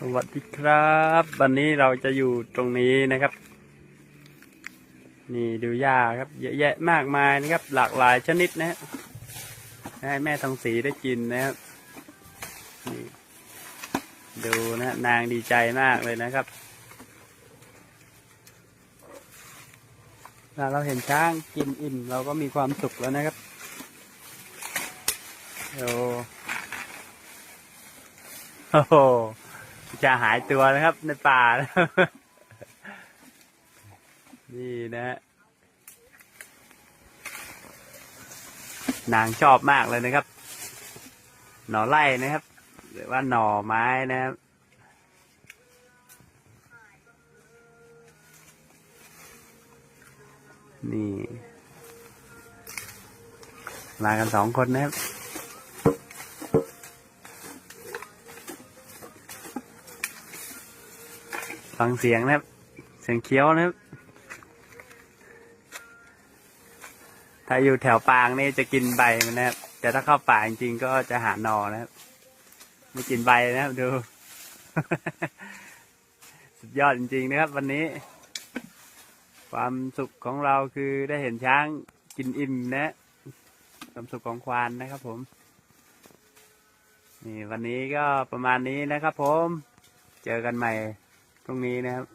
สวัสดีครับ วันนี้เราจะอยู่ตรงนี้นะครับ นี่ดูหญ้าครับ เยอะแยะมากมายนะครับ หลากหลายชนิดนะฮะให้แม่ทองสีได้กินนะครับนี่ดูนะฮะนางดีใจมากเลยนะครับเราเห็นช้างกินอิ่มเราก็มีความสุขแล้วนะครับโอ้โห จะหายตัวนะครับ ในป่า นี่นะ นางชอบมากเลยนะครับ หน่อไร่นะครับ หรือว่าหน่อไม้นะครับนี่มากันสองคนนะครับ ฟังเสียงนะครับ เสียงเคี้ยวนะครับ ถ้าอยู่แถวปางนี่จะกินใบมันนะครับ แต่ถ้าเข้าป่าจริงๆก็จะหาหนอนะครับ ไม่กินใบนะครับดู สุดยอดจริงๆนะครับ วันนี้ ความสุขของเราคือได้เห็นช้างกินอิ่มนะความสุขของควานนะครับผม นี่วันนี้ก็ประมาณนี้นะครับผม เจอกันใหม่ ตรงนี้นะครับ